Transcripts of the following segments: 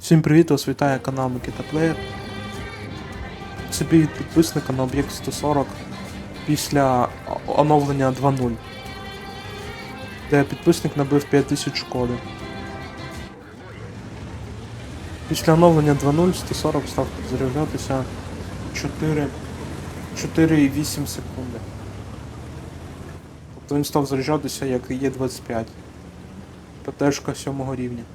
Всім привіт, вас вітає канал Микита Плеєр. Це від підписника на об'єкт 140 після оновлення 2.0, де підписник набив 5000 шкоди. Після оновлення 2.0 140 став заряджатися 4 4,8 секунди. Тобто він став заряджатися як Є25. ПТшка 7 рівня. Тут гра-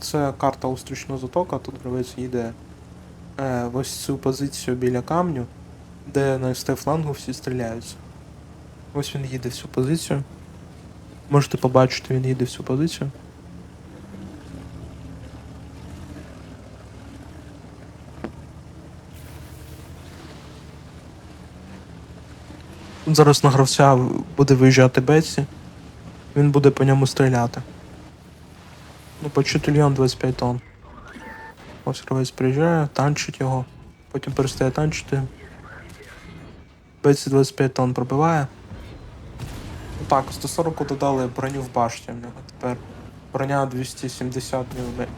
Це карта устрічного затока, тут гравець їде е, в ось цю позицію біля камню, де на СТ флангу всі стріляються. Ось він їде в цю позицію. Можете побачити, він їде в цю позицію. Зараз на гравця буде виїжджати Бетсі. Він буде по ньому стріляти. Ну, по чутильйон 25 тонн. Ось гравець приїжджає, танчить його, потім перестає танчити. Бетсі 25 тонн пробиває. Так, 140 додали броню в башті в нього. Тепер броня 270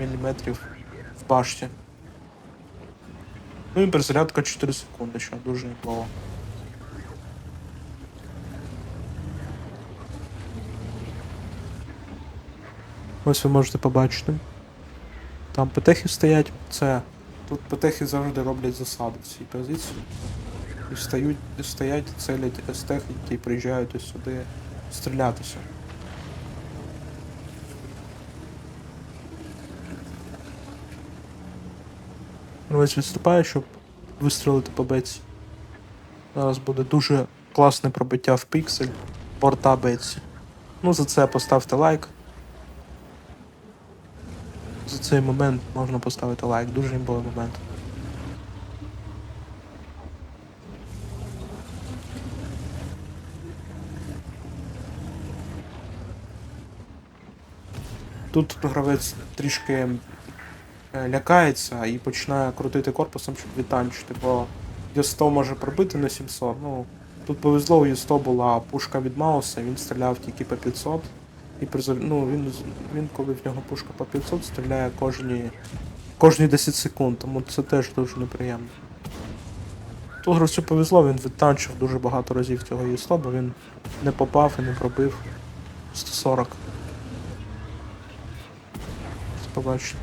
мм в башті. Ну і перезарядка 4 секунди, що дуже неплохо. Ось ви можете побачити. Там петехи стоять, це. Тут петехи завжди роблять засаду в цій позиції. І стають, стоять, целять естех, які приїжджають ось сюди стрілятися. Ось відступає, щоб вистрілити по беці. Зараз буде дуже класне пробиття в піксель порта беці. Ну, за це поставте лайк. За цей момент можна поставити лайк, дуже імбовий момент. Тут гравець трішки е, лякається і починає крутити корпусом, щоб відтанчити, бо Є100 може пробити на 700. Ну, тут повезло, у Є100 була пушка від Мауса, він стріляв тільки по 500. І при зар- ну, він, він, коли в нього пушка по 500, стріляє кожні, кожні 10 секунд, тому це теж дуже неприємно. Тут гравцю повезло, він відтанчив дуже багато разів цього ЄСЛО, бо він не попав і не пробив 140. Побачите.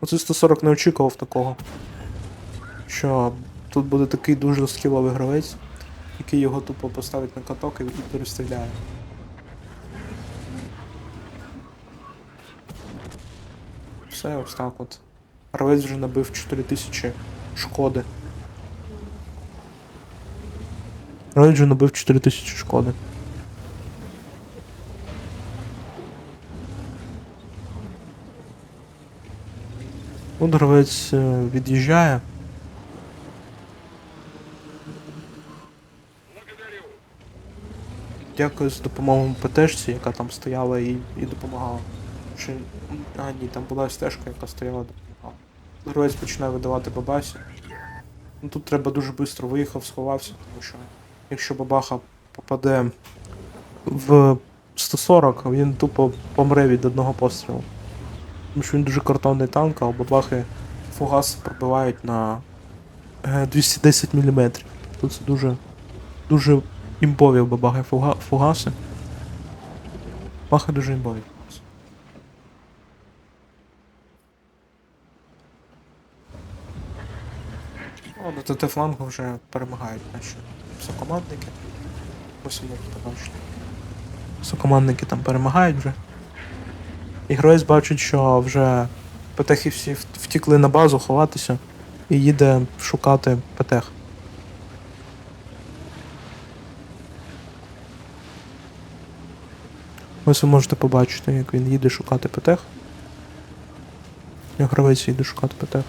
Оце 140 не очікував такого. Що тут буде такий дуже скіловий гравець, який його тупо поставить на каток і перестріляє. Все ось так от. Гравець вже набив 4000 шкоди. Гравець вже набив 4000 шкоди. От гравець е, від'їжджає. Дякую за допомогу ПТшці, яка там стояла і, і допомагала. Чи... А, ні, там була стежка, яка стояла допомагала. Гравець починає видавати бабасі. Ну тут треба дуже швидко виїхав, сховався, тому що якщо бабаха попаде в 140, він тупо помре від одного пострілу. Тому що він дуже картонний танк, а бабахи фугаси пробивають на е, 210 мм. Тут це дуже. дуже імбові у бабахи фуга, фугаси. Бабахи дуже імбові. О, на ТТ флангу вже перемагають наші сокомандники. Ось ви можете побачити. Сокомандники там перемагають вже. І гравець бачить, що вже петехи всі втікли на базу ховатися і їде шукати петех. Ось ви можете побачити, як він їде шукати петех. Як гравець їде шукати петех.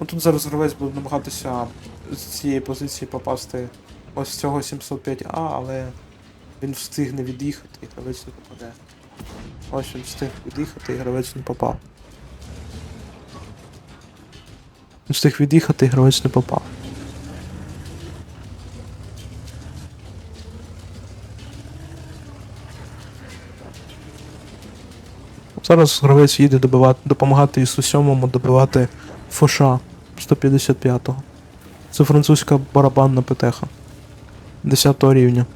Ну тут зараз гравець буде намагатися з цієї позиції попасти ось з цього 705А, але він встигне від'їхати і гравець не попаде. Ось він встиг від'їхати і гравець не попав. Він встиг від'їхати, і гравець не попав. Зараз гравець їде добивати, допомагати Ісу 7 добивати Фоша 155-го. Це французька барабанна петеха 10 рівня.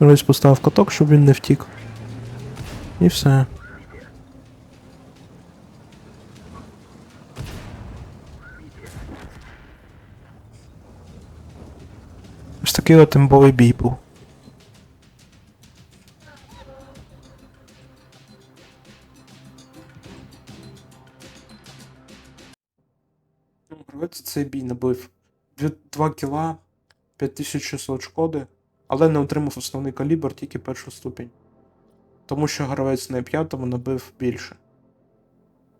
Гравець поставив каток, щоб він не втік. І все. Ось такий бій був. Ну, Гравець цей бій набив 2 кіла, 5600 шкоди, але не отримав основний калібр тільки першу ступінь. Тому що гравець на п'ятому набив більше.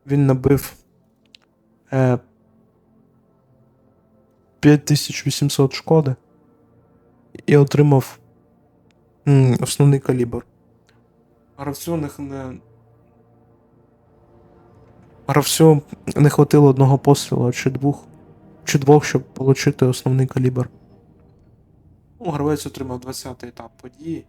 Він набив е, 5800 шкоди і отримав м, основний калібр. Гравцю не, не... Гравцю не хватило одного пострілу чи двох, чи двох, щоб отримати основний калібр. Ну, гравець отримав 20-й етап події.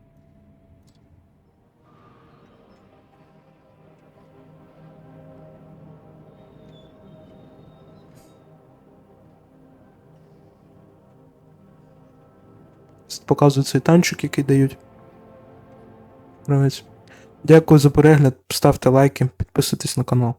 Показую цей танчик, який дають. Дякую за перегляд, ставте лайки, підписуйтесь на канал.